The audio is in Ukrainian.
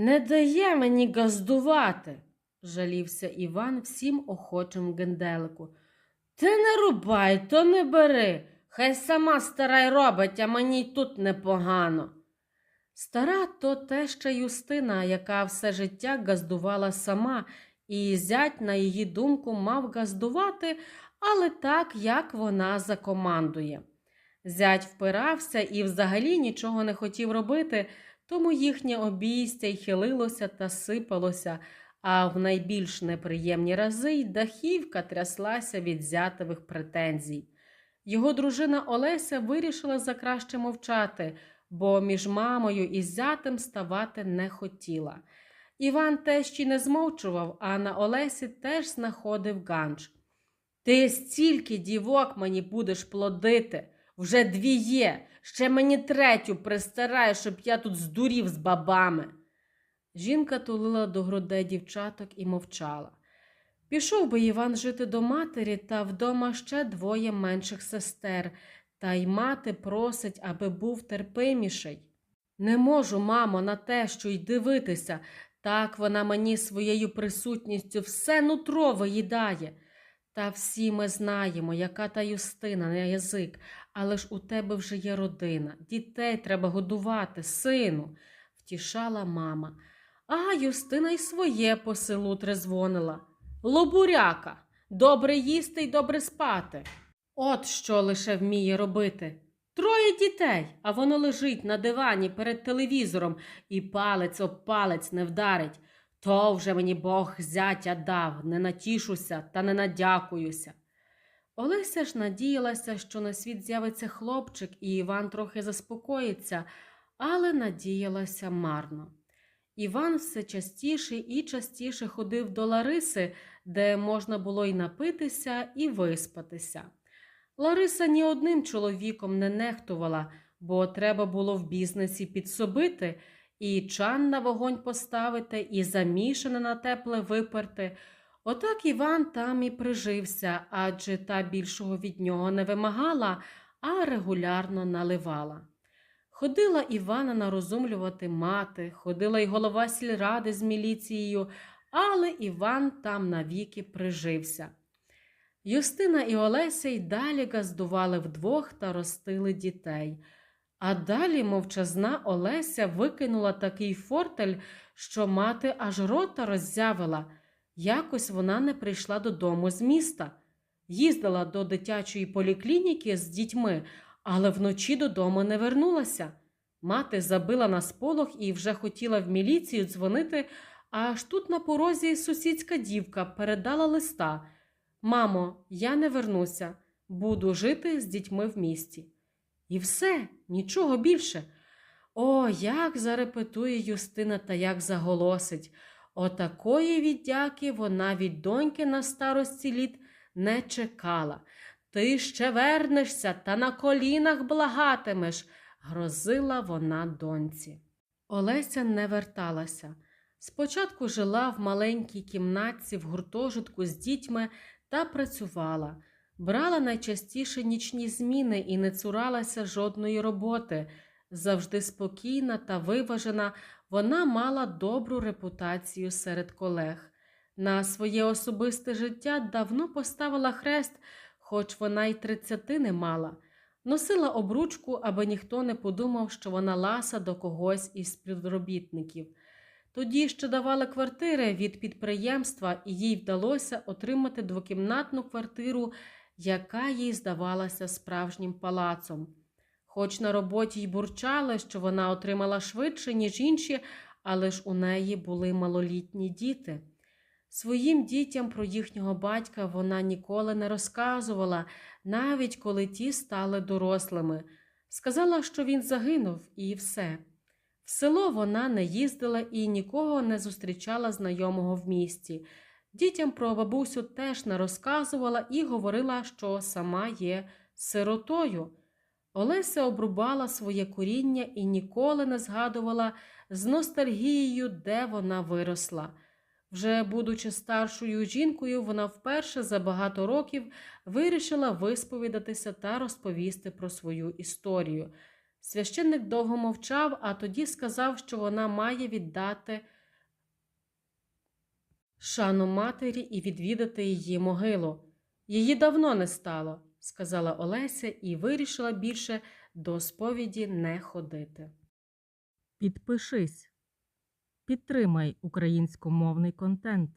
Не дає мені газдувати, жалівся Іван всім охочим генделику. Ти не рубай, то не бери. Хай сама стара й робить, а мені й тут непогано. Стара то теща Юстина, яка все життя газдувала сама, і зять, на її думку, мав газдувати, але так, як вона закомандує. Зять впирався і взагалі нічого не хотів робити, тому їхнє обійстя й хилилося та сипалося, а в найбільш неприємні рази й дахівка тряслася від зятових претензій. Його дружина Олеся вирішила за краще мовчати, бо між мамою і зятем ставати не хотіла. Іван теж і не змовчував, а на Олесі теж знаходив ганч. Ти стільки дівок мені будеш плодити, вже дві є, ще мені третю пристарає, щоб я тут здурів з бабами. Жінка тулила до грудей дівчаток і мовчала. Пішов би Іван жити до матері, та вдома ще двоє менших сестер, та й мати просить, аби був терпиміший. Не можу, мамо, на те, що й дивитися, так вона мені своєю присутністю все нутро виїдає. Та всі ми знаємо, яка та юстина на язик, але ж у тебе вже є родина, дітей треба годувати, сину, втішала мама. А Юстина й своє по селу трезвонила. Лобуряка, добре їсти й добре спати. От що лише вміє робити. Троє дітей, а воно лежить на дивані перед телевізором і палець об палець не вдарить. То вже мені Бог зятя дав, не натішуся та не надякуюся. Олеся ж надіялася, що на світ з'явиться хлопчик, і Іван трохи заспокоїться, але надіялася марно. Іван все частіше і частіше ходив до Лариси, де можна було й напитися, і виспатися. Лариса ні одним чоловіком не нехтувала, бо треба було в бізнесі підсобити, і чан на вогонь поставити, і замішане на тепле виперти. Отак Іван там і прижився, адже та більшого від нього не вимагала, а регулярно наливала. Ходила Івана нарозумлювати мати, ходила й голова сільради з міліцією, але Іван там навіки прижився. Юстина і Олеся й далі газдували вдвох та ростили дітей. А далі мовчазна Олеся викинула такий фортель, що мати аж рота роззявила. Якось вона не прийшла додому з міста. Їздила до дитячої поліклініки з дітьми, але вночі додому не вернулася. Мати забила на сполох і вже хотіла в міліцію дзвонити, аж тут на порозі сусідська дівка передала листа. Мамо, я не вернуся, буду жити з дітьми в місті. І все, нічого більше. О, як зарепетує Юстина та як заголосить. Отакої віддяки вона від доньки на старості літ не чекала. Ти ще вернешся та на колінах благатимеш, грозила вона доньці. Олеся не верталася. Спочатку жила в маленькій кімнатці в гуртожитку з дітьми та працювала, брала найчастіше нічні зміни і не цуралася жодної роботи. Завжди спокійна та виважена, вона мала добру репутацію серед колег. На своє особисте життя давно поставила хрест, хоч вона й тридцяти не мала. Носила обручку, аби ніхто не подумав, що вона ласа до когось із співробітників. Тоді ще давали квартири від підприємства, і їй вдалося отримати двокімнатну квартиру, яка їй здавалася справжнім палацом. Хоч на роботі й бурчали, що вона отримала швидше, ніж інші, але ж у неї були малолітні діти. Своїм дітям про їхнього батька вона ніколи не розказувала, навіть коли ті стали дорослими. Сказала, що він загинув, і все. В село вона не їздила і нікого не зустрічала знайомого в місті. Дітям про бабусю теж не розказувала і говорила, що сама є сиротою. Олеся обрубала своє коріння і ніколи не згадувала з ностальгією, де вона виросла. Вже будучи старшою жінкою, вона вперше за багато років вирішила висповідатися та розповісти про свою історію. Священник довго мовчав, а тоді сказав, що вона має віддати шану матері і відвідати її могилу. Її давно не стало, сказала Олеся і вирішила більше до сповіді не ходити. Підпишись, підтримай українськомовний контент.